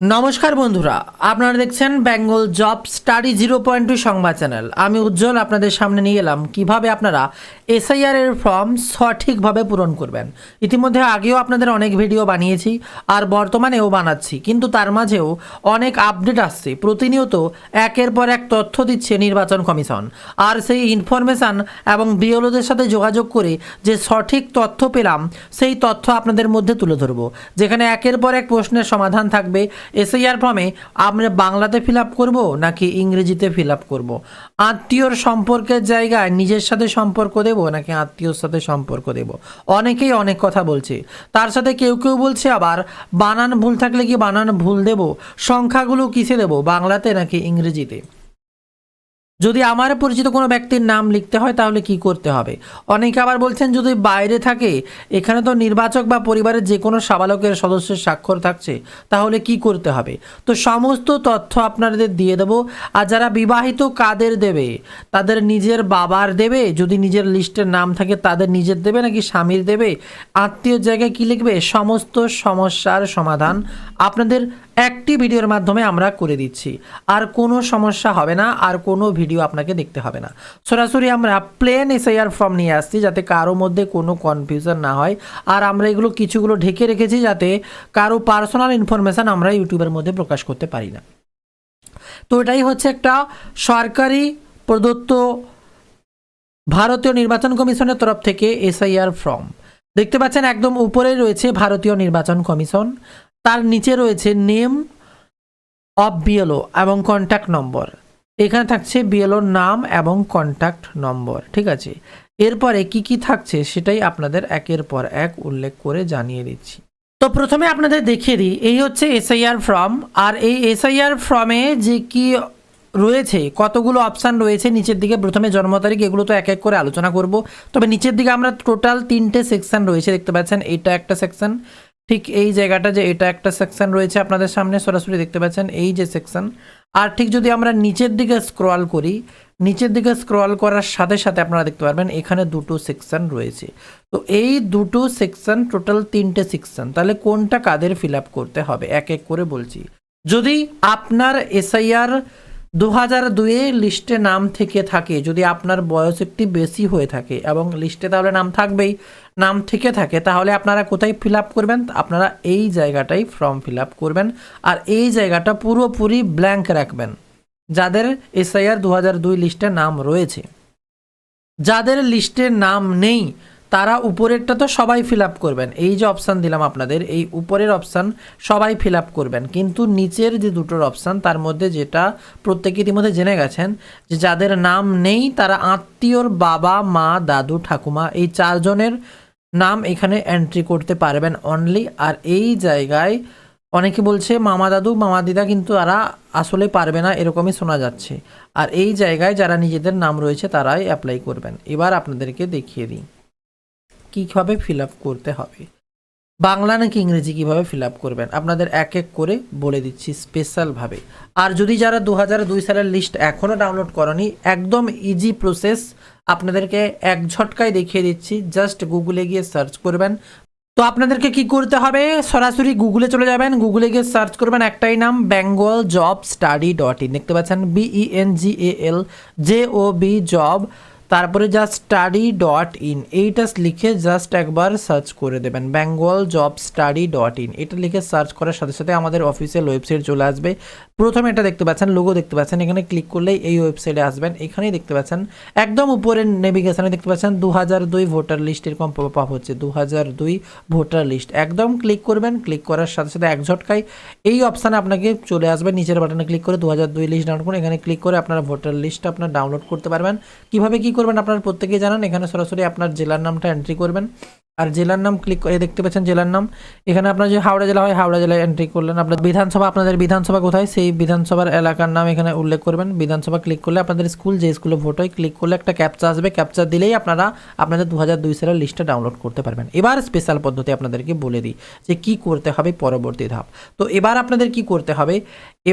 নমস্কার বন্ধুরা, আপনারা দেখছেন Bengal job study zero point two সংবাদ চ্যানেল। আমি উজ্জ্বল, আপনাদের সামনে নিয়ে এলাম। কীভাবে আপনারা এসআইআর এর ফর্ম সঠিকভাবে পূরণ করবেন। ইতিমধ্যে আগেও আপনাদের অনেক ভিডিও বানিয়েছি আর বর্তমানেও বানাচ্ছি। কিন্তু তার মাঝেও অনেক আপডেট আসছে। প্রতিনিয়ত একের পর এক তথ্য দিচ্ছে নির্বাচন কমিশন। আর সেই ইনফরমেশান এবং বিএলওদের সাথে যোগাযোগ করে যে সঠিক তথ্য পেলাম, সেই তথ্য আপনাদের মধ্যে তুলে ধরবো। যেখানে একের পর এক প্রশ্নের সমাধান থাকবে। এসআইআর ফর্মে আমরা বাংলাতে ফিল আপ করব নাকি ইংরেজিতে ফিল আপ করব? আত্মীয়র সম্পর্কের জায়গায় নিজের সাথে সম্পর্ক দেব নাকি আত্মীয়র সাথে সম্পর্ক দেব? অনেকেই অনেক কথা বলছে। তার সাথে কেউ কেউ বলছে আবার, বানান ভুল থাকলে কি বানান ভুল দেব? সংখ্যাগুলো কিসে দেব, বাংলাতে নাকি ইংরেজিতে? যদি আমার পরিচিত কোনো ব্যক্তির নাম লিখতে হয়, তাহলে কি করতে হবে? অনেকে আবার বলছেন, যদি বাইরে থাকে, এখানে তো নির্বাচক বা পরিবারের যে কোনো সাবালকের সদস্যের স্বাক্ষর থাকছে, তাহলে কি করতে হবে? তো সমস্ত তথ্য আপনাদের দিয়ে দেবো। আর যারা বিবাহিত, কাদের দেবে? তাদের নিজের বাবার দেবে? যদি নিজের লিস্টের নাম থাকে, তাদের নিজের দেবে? নাকি স্বামীর দেবে? আত্মীয় জায়গায় কি লিখবে? সমস্ত সমস্যার সমাধান আপনাদের একটি ভিডিওর মাধ্যমে আমরা করে দিচ্ছি। আর কোনো সমস্যা হবে না, আর কোনো ভিডিও আপনাকে দেখতে হবে না। সরাসরি আমরা প্লেন এসআইআর ফর্ম নিয়ে আসছি যাতে কারও মধ্যে কোনো কনফিউশন না হয়। আর আমরা এগুলো কিছুগুলো ঢেকে রেখেছি যাতে কারও পার্সোনাল ইনফরমেশান আমরা ইউটিউবের মধ্যে প্রকাশ করতে পারি না। তো এটাই হচ্ছে একটা সরকারি প্রদত্ত ভারতীয় নির্বাচন কমিশনের তরফ থেকে এসআইআর ফর্ম দেখতে পাচ্ছেন একদম উপরে রয়েছে ভারতীয় নির্বাচন কমিশন। তার নিচে রয়েছে নেম অফ বিএলও এবং কন্ট্যাক্ট নম্বর এখানে থাকছে বিএলওর নাম এবং কন্ট্যাক্ট নম্বর ঠিক আছে? এরপরে কি কি থাকছে সেটাই আপনাদের একের পর এক উল্লেখ করে জানিয়ে দিচ্ছি। তো প্রথমে আপনাদের দেখিয়ে দিই, এই হচ্ছে এসআইআর ফর্ম আর এই এসআইআর ফর্মে যে কি রয়েছে, কতগুলো অপশান রয়েছে নিচের দিকে, প্রথমে জন্ম তারিখ, এগুলো তো এক এক করে আলোচনা করব। তবে নিচের দিকে আমরা টোটাল তিনটে সেকশন রয়েছে, দেখতে পাচ্ছেন, এটা একটা সেকশন ঠিক এই জায়গাটা যে এটা একটা সেকশন রয়েছে আপনাদের সামনে, সরাসরি দেখতে পাচ্ছেন এই যে সেকশন আর ঠিক যদি আমরা নিচের দিকে স্ক্রল করি, নিচের দিকে স্ক্রল করার সাথে সাথে আপনারা দেখতে পারবেন এখানে দুটো সেকশন রয়েছে। তো এই দুটো সেকশন টোটাল তিনটে সেকশন তাহলে কোনটা কাদের ফিল করতে হবে? এক এক করে বলছি। যদি আপনার এসআইআর দু হাজার দুয়ে লিস্টে নাম থেকে থাকে, যদি আপনার বয়স একটি বেশি হয়ে থাকে এবং লিস্টে তাহলে নাম থাকবেই, নাম থেকে থাকে, তাহলে আপনারা কোথায় ফিল আপ করবেন? আপনারা এই জায়গাটাই ফর্ম ফিল আপ করবেন আর এই জায়গাটা পুরোপুরি ব্ল্যাঙ্ক রাখবেন। যাদের এসআইআর দু হাজার দুই লিস্টে নাম রয়েছে। যাদের লিস্টে নাম নেই তারা উপরেরটা তো সবাই ফিল আপ করবেন। এই যে অপশান দিলাম আপনাদের, এই উপরের অপশান সবাই ফিল আপ করবেন। কিন্তু নিচের যে দুটোর অপশান তার মধ্যে যেটা প্রত্যেকে ইতিমধ্যে জেনে গেছেন, যে যাদের নাম নেই, তারা আত্মীয়র বাবা, মা, দাদু, ঠাকুমা, এই চারজনের নাম এখানে এন্ট্রি করতে পারবেন অনলি আর এই জায়গায় অনেকে বলছে, মামা দাদু, মামা দিদা কিন্তু তারা আসলে পারবে না, এরকমই শোনা যাচ্ছে। আর এই জায়গায় যারা নিজেদের নাম রয়েছে, তারাই অ্যাপ্লাই করবেন। এবার আপনাদেরকে দেখিয়ে দিই। কীভাবে ফিল আপ করতে হবে? বাংলা নাকি ইংরেজি কীভাবে ফিল আপ করবেন? আপনাদের এক এক করে বলে দিচ্ছি স্পেশালভাবে আর যদি যারা দু হাজার দুই সালের লিস্ট এখনও ডাউনলোড করনি, একদম ইজি প্রসেস আপনাদেরকে এক ঝটকায় দেখিয়ে দিচ্ছি। জাস্ট গুগলে গিয়ে সার্চ করবেন। তো আপনাদেরকে কি করতে হবে? সরাসরি গুগলে চলে যাবেন। গুগলে গিয়ে সার্চ করবেন একটাই নাম Bengal job study dot in দেখতে পাচ্ছেন B E N G L J O B job তারপরে জাস্ট স্টাডি ডট ইন এইটা লিখে জাস্ট একবার সার্চ করে দেবেন Bengal job study dot in এটা লিখে সার্চ করার সাথে সাথে আমাদের অফিসিয়াল ওয়েবসাইট চলে আসবে। প্রথমে এটা দেখতে পাচ্ছেন লোগো দেখতে পাচ্ছেন, এখানে ক্লিক করলেই এই ওয়েবসাইটে আসবেন। এখানেই দেখতে পাচ্ছেন, একদম উপরের নেভিগেশনে দেখতে পাচ্ছেন দু হাজার দুই ভোটার লিস্ট এরকম পপ হচ্ছে দু হাজার দুই ভোটার লিস্ট একদম ক্লিক করবেন ক্লিক করার সাথে সাথে এক ঝটকায় এই অপশানে আপনাকে চলে আসবে, নিচের বাটনে ক্লিক করে দু হাজার দুই লিস্ট ডাউনলোড করুন, এখানে ক্লিক করে আপনারা ভোটার লিস্টটা আপনার ডাউনলোড করতে পারবেন। কীভাবে কি করবেন আপনার প্রত্যেকেই জানান, এখানে সরাসরি আপনার জেলার নামটা এন্ট্রি করবেন। আর জেলার নাম ক্লিক করে দেখতে পাচ্ছেন জেলার নাম। এখানে আপনার যে হাওড়া জেলা হয়, হাওড়া জেলায় এন্ট্রি করলেন। আপনার বিধানসভা, আপনাদের বিধানসভা কোথায়? সেই বিধানসভার এলাকার নাম এখানে উল্লেখ করবেন। বিধানসভা ক্লিক করলে আপনাদের স্কুল, যে স্কুলে ভোট হয় ক্লিক করলে একটা ক্যাপচা আসবে। ক্যাপচা দিলেই আপনারা, আপনাদের দু হাজার দুই সালের লিস্টটা ডাউনলোড করতে পারবেন। এবার স্পেশাল পদ্ধতি আপনাদেরকে বলে দিই যে কি করতে হবে পরবর্তী ধাপ। তো এবার আপনাদের কি করতে হবে?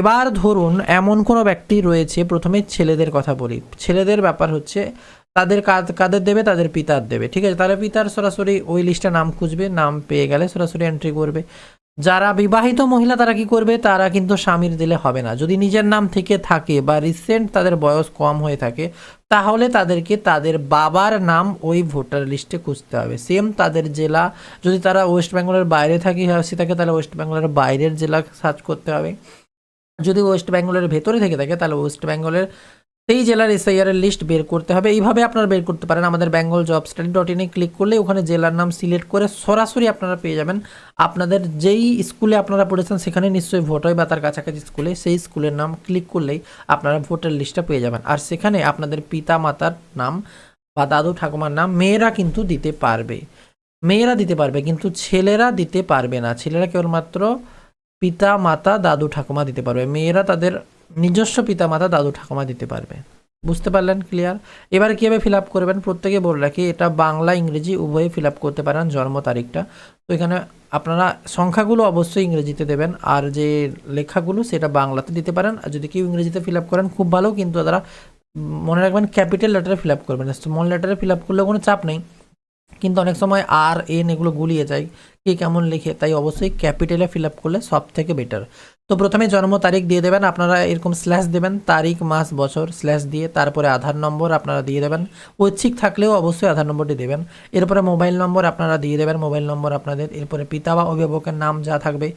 এবার ধরুন এমন কোনো ব্যক্তি রয়েছে, প্রথমে ছেলেদের কথা বলি। ছেলেদের ব্যাপার হচ্ছে তাদের কাদ- কাদের দেবে? তাদের পিতার দেবে। ঠিক আছে? তাহলে পিতার সরাসরি ওই লিস্টে নাম খুঁজবে, নাম পেয়ে গেলে সরাসরি এন্ট্রি করবে। যারা বিবাহিত মহিলা, তারা কি করবে? তারা কিন্তু স্বামীর দিলে হবে না। যদি নিজের নাম থেকে থাকে বা রিসেন্ট তাদের বয়স কম হয়ে থাকে, তাহলে তাদেরকে তাদের বাবার নাম ওই ভোটার লিস্টে খুঁজতে হবে। সেম তাদের জেলা, যদি তারা ওয়েস্ট বেঙ্গলের বাইরে থাকে সে থাকে, তাহলে ওয়েস্ট বেঙ্গলের বাইরের জেলা সার্চ করতে হবে। যদি ওয়েস্ট বেঙ্গলের ভেতরে থেকে থাকে, তাহলে ওয়েস্ট বেঙ্গলের সেই জেলার এসআইআর এর লিস্ট বের করতে হবে। এইভাবে আপনারা বের করতে পারেন আমাদের বেঙ্গল জব স্টাডি ডট ইনে ক্লিক করলে ওখানে জেলার নাম সিলেক্ট করে সরাসরি আপনারা পেয়ে যাবেন। আপনাদের যেই স্কুলে আপনারা পড়েছেন সেখানে নিশ্চয়ই ভোট হয় বা তার কাছাকাছি স্কুলে সেই স্কুলের নাম ক্লিক করলেই আপনারা ভোটার লিস্টটা পেয়ে যাবেন। আর সেখানে আপনাদের পিতা মাতার নাম বা দাদু ঠাকুমার নাম মেয়েরা কিন্তু দিতে পারবে। মেয়েরা দিতে পারবে কিন্তু ছেলেরা দিতে পারবে না। ছেলেরা কেবলমাত্র পিতা মাতা দাদু ঠাকুমা দিতে পারবে। মেয়েরা তাদের নিজস্ব পিতা মাতা দাদু ঠাকুমা দিতে পারবে। বুঝতে পারলেন ক্লিয়ার এবার কীভাবে ফিল আপ করবেন? প্রত্যেকে বলে রাখি, এটা বাংলা, ইংরেজি উভয়ে ফিল আপ করতে পারেন জন্ম তারিখটা। তো এখানে আপনারা সংখ্যাগুলো অবশ্যই ইংরেজিতে দেবেন, আর যে লেখাগুলো সেটা বাংলাতে দিতে পারেন। আর যদি কেউ ইংরেজিতে ফিল আপ করেন, খুব ভালো, কিন্তু তারা মনে রাখবেন ক্যাপিটাল লেটারে ফিল আপ করবেন। স্মল লেটারে ফিল আপ করলেও কোনো চাপ নেই। কিন্তু অনেক সময় আর, এন এগুলো গুলিয়ে যায়, কে কেমন লিখে, তাই অবশ্যই ক্যাপিটালে ফিল আপ করলে সব থেকে বেটার। তো প্রথমে জন্ম তারিখ দিয়ে দেবেন, আপনারা এরকম স্ল্যাশ দেবেন, তারিখ, মাস, বছর, স্ল্যাশ দিয়ে তারপরে আধার নম্বর আপনারা দিয়ে দেবেন। ঐচ্ছিক থাকলেও অবশ্যই আধার নম্বরটি দেবেন। এরপরে মোবাইল নম্বর আপনারা দিয়ে দেবেন, মোবাইল নম্বর আপনাদের, এরপরে পিতা বা অভিভাবকের নাম যা থাকবে।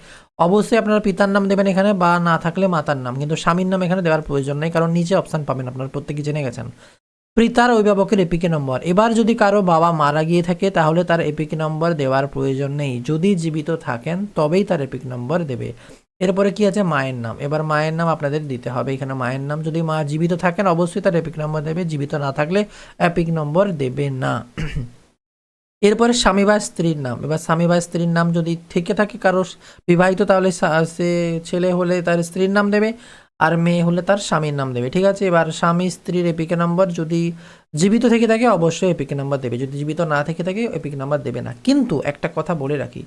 অবশ্যই আপনারা পিতার নাম দেবেন এখানে বা না থাকলে মাতার নাম, কিন্তু স্বামীর নাম এখানে দেওয়ার প্রয়োজন নেই, কারণ নিচে অপশান পাবেন আপনারা, প্রত্যেকে জেনে গেছেন। পিতার অভিভাবকের এপিকে নম্বর। এবার যদি কারও বাবা মারা গিয়ে থাকে, তাহলে তার এপিক নম্বর দেওয়ার প্রয়োজন নেই। যদি জীবিত থাকেন, তবেই তার এপিক নম্বর দেবে। এরপরে কি আছে? মায়ের নাম। এবার মায়ের নাম আপনাদের দিতে হবে। এখানে মায়ের নাম যদি মা জীবিত থাকেন, অবশ্যই তার এপিক নম্বর দেবে। জীবিত না থাকলে এপিক নম্বর দেবে না। এরপরে স্বামী বা স্ত্রীর নাম। এবার স্বামী বা স্ত্রীর নাম যদি থেকে থাকে কারও বিবাহিত, তাহলে সে ছেলে হলে তার স্ত্রীর নাম দেবে। আর মেয়ে হলে তার স্বামীর নাম দেবে, ঠিক আছে? এবার স্বামী স্ত্রীর এপিকে নম্বর যদি জীবিত থেকে থাকে, অবশ্যই এপিকে নাম্বার দেবে। যদি জীবিত না থেকে থাকে, এপিক নাম্বার দেবে না। কিন্তু একটা কথা বলে রাখি,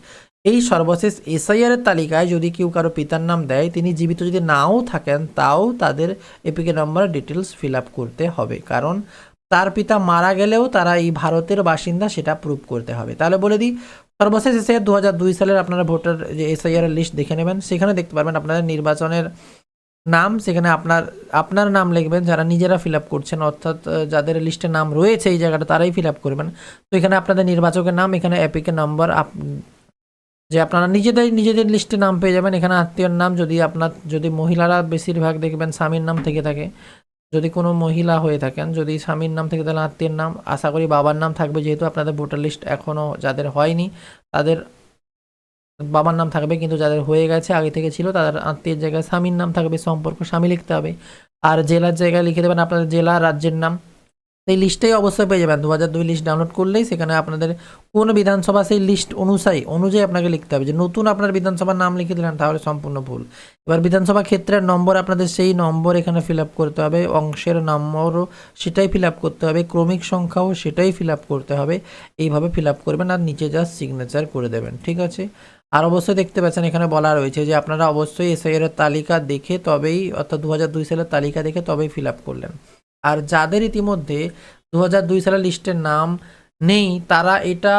এই সর্বশেষ এসআইআর এর তালিকায় যদি কেউ কারও পিতার নাম দেয়, তিনি জীবিত যদি নাও থাকেন, তাও তাদের এপিকে নাম্বার ডিটেলস ফিল আপ করতে হবে। কারণ তার পিতা মারা গেলেও তারা এই ভারতের বাসিন্দা, সেটা প্রুভ করতে হবে। তাহলে বলে দিই, সর্বশেষ এসআইআর দু হাজার দুই সালের আপনারা ভোটার যে এসআইআর লিস্ট দেখে নেবেন। সেখানে দেখতে পারবেন আপনাদের নির্বাচনের নাম সেখানে আপনার আপনার নাম লিখবেন, যারা নিজেরা ফিল আপ করছেন, অর্থাৎ যাদের লিস্টে নাম রয়েছে এই জায়গাটা, তারাই ফিল আপ করবেন। তো এখানে আপনাদের নির্বাচকের নাম, এখানে অ্যাপিকের নাম্বার যে আপনারা নিজেদের নিজেদের লিস্টে নাম পেয়ে যাবেন। এখানে আত্মীয়র নাম, যদি আপনার, যদি মহিলারা বেশিরভাগ দেখবেন স্বামীর নাম থেকে থাকে, যদি কোনো মহিলা হয়ে থাকেন, যদি স্বামীর নাম থেকে তাহলে আত্মীয়ের নাম, আশা করি বাবার নাম থাকবে, যেহেতু আপনাদের ভোটার লিস্ট এখনও যাদের হয়নি, তাদের বাবার নাম থাকবে কিন্তু যাদের হয়ে গেছে, আগে থেকে ছিল, তাদের আত্মীয়ের জায়গায় স্বামীর নাম থাকবে, সম্পর্ক স্বামী লিখতে হবে। আর জেলার জায়গায় লিখে দেবেন আপনাদের জেলা, রাজ্যের নাম। সেই লিস্টেই অবশ্যই পেয়ে যাবেন। দু হাজার দুই লিস্ট ডাউনলোড করলেই সেখানে আপনাদের কোন বিধানসভা সেই লিস্ট অনুযায়ী অনুযায়ী আপনাকে লিখতে হবে। যে নতুন আপনার বিধানসভার নাম লিখে দিলেন, তাহলে সম্পূর্ণ ভুল। এবার বিধানসভা ক্ষেত্রের নম্বর আপনাদের সেই নম্বর এখানে ফিল আপ করতে হবে, অংশের নম্বরও সেটাই ফিল আপ করতে হবে, ক্রমিক সংখ্যাও সেটাই ফিল আপ করতে হবে। এইভাবে ফিল আপ করবেন আর নিচে জাস্ট সিগনেচার করে দেবেন, ঠিক আছে? আর অবশ্যই দেখতে পাচ্ছেন, এখানে বলা রয়েছে যে আপনারা অবশ্যই এসআইআর এর তালিকা দেখে তবেই, অর্থাৎ দু দুই সালের তালিকা দেখে তবেই ফিল আপ করলেন। আর যাদের ইতিমধ্যে দু দুই সালের লিস্টের নাম নেই, তারা এটা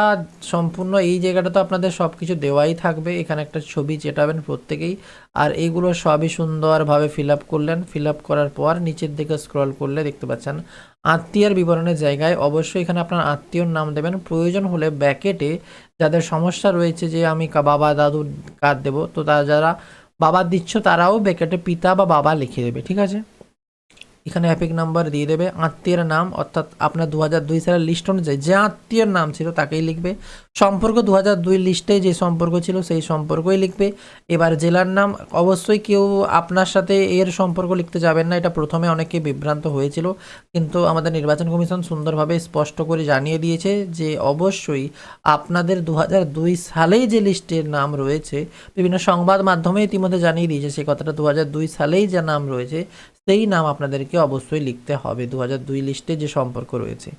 সম্পূর্ণ এই জায়গাটা তো আপনাদের সব কিছু দেওয়াই থাকবে, এখানে একটা ছবি চেটাবেন প্রত্যেকেই, আর এইগুলো সবই সুন্দরভাবে ফিল আপ করলেন ফিল আপ করার পর নিচের দিকে স্ক্রল করলে দেখতে পাচ্ছেন, আত্মীয়ের বিবরণের জায়গায় অবশ্যই এখানে আপনার আত্মীয়র নাম দেবেন, প্রয়োজন হলে ব্যাকেটে যাদের সমস্যা রয়েছে যে আমি বাবা দাদুর কার্ড দেবো, তো তারা যারা বাবা দিচ্ছ তারাও ব্যাকেটে পিতা বা বাবা লিখে দেবে, ঠিক আছে? এখানে অ্যাপিক নাম্বার দিয়ে দেবে, আত্মীয়ের নাম, অর্থাৎ আপনার দু হাজার দুই সালের লিস্ট অনুযায়ী যে আত্মীয়ের নাম ছিল তাকেই লিখবে। সম্পর্ক দু হাজার দুই লিস্টে যে সম্পর্ক ছিল সেই সম্পর্কই লিখবে। এবার জেলার নাম, অবশ্যই কেউ আপনার সাথে এর সম্পর্ক লিখতে যাবেন না, এটা প্রথমে অনেকে বিভ্রান্ত হয়েছিল। কিন্তু আমাদের নির্বাচন কমিশন সুন্দরভাবে স্পষ্ট করে জানিয়ে দিয়েছে যে অবশ্যই আপনাদের দু হাজার দুই সালেই যে লিস্টের নাম রয়েছে, বিভিন্ন সংবাদ মাধ্যমে ইতিমধ্যে জানিয়ে দিয়েছে, সেই কথাটা দু হাজার দুই সালেই যে নাম রয়েছে সেই নাম আপনাদেরকে অবশ্যই লিখতে হবে। দু দুই লিস্টে যে সম্পর্ক রয়েছে।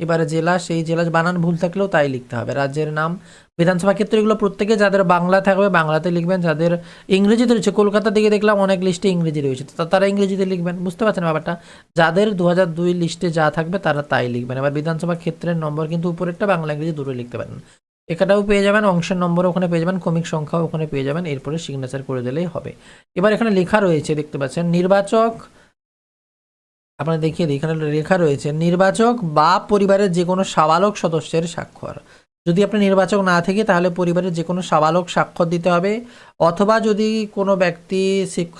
এবারে জেলা, সেই জেলা বানান ভুল থাকলেও তাই লিখতে হবে। রাজ্যের নাম, বিধানসভা ক্ষেত্রে এগুলো প্রত্যেকে যাদের বাংলা থাকবে, বাংলাতে লিখবেন। যাদের ইংরেজিতে রয়েছে কলকাতা দিকে দেখলাম অনেক লিস্টে ইংরেজি রয়েছে। তো তারা ইংরেজিতে লিখবেন, বুঝতে পারছেন ব্যাপারটা? যাদের দু দুই লিস্টে যা থাকবে, তারা তাই লিখবেন। এবার বিধানসভা ক্ষেত্রের নম্বর কিন্তু উপরেরটা বাংলা, ইংরেজি দুটোই লিখতে পারেন। এখানেও পেয়ে যাবেন, অংশের নম্বর ওখানে পেয়ে যাবেন, কমিক সংখ্যাও ওখানে পেয়ে যাবেন। এরপরে সিগনেচার করে দিলেই হবে। এবার এখানে লেখা রয়েছে, দেখতে পাচ্ছেন, নির্বাচক আপনারা দেখিয়ে দিই, এখানে লেখা রয়েছে, নির্বাচক বা পরিবারের যে কোনো সাবালক সদস্যের স্বাক্ষর। যদি আপনি নির্বাচক না থেকে, তাহলে পরিবারের যে কোনো সাবালক স্বাক্ষর দিতে হবে, অথবা যদি কোনো ব্যক্তি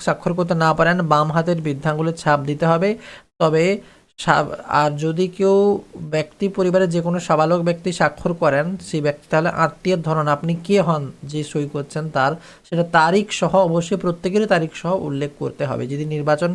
স্বাক্ষর করতে না পারেন, বাম হাতের বৃদ্ধাঙ্গুলের ছাপ দিতে হবে। তবে আর যদি কেউ ব্যক্তি, পরিবারের যে কোনো সাবালক ব্যক্তি স্বাক্ষর করেন, সেই ব্যক্তি তাহলে আত্মীয়ের ধরন, আপনি কে হন, যে সই করছেন তার, সেটা তারিখ সহ অবশ্যই প্রত্যেকেরই তারিখ সহ উল্লেখ করতে হবে। যদি নির্বাচন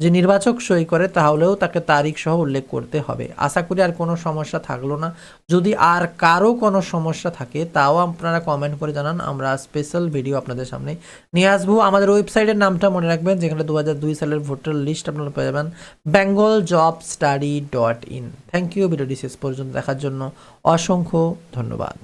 যে নির্বাচক সই করে তাহলেও তাকে তারিখ সহ উল্লেখ করতে হবে। আশা করি আর কোনো সমস্যা থাকল না। যদি আর কারও কোনো সমস্যা থাকে, তাও আপনারা কমেন্ট করে জানান। আমরা স্পেশাল ভিডিও আপনাদের সামনে নিয়ে আসব। আমাদের ওয়েবসাইটের নামটা মনে রাখবেন, যেখানে দু সালের ভোটার লিস্ট আপনারা পেয়ে যাবেন। Bengal job study dot in thank you ভিডিওটি শেষ পর্যন্ত দেখার জন্য অসংখ্য ধন্যবাদ।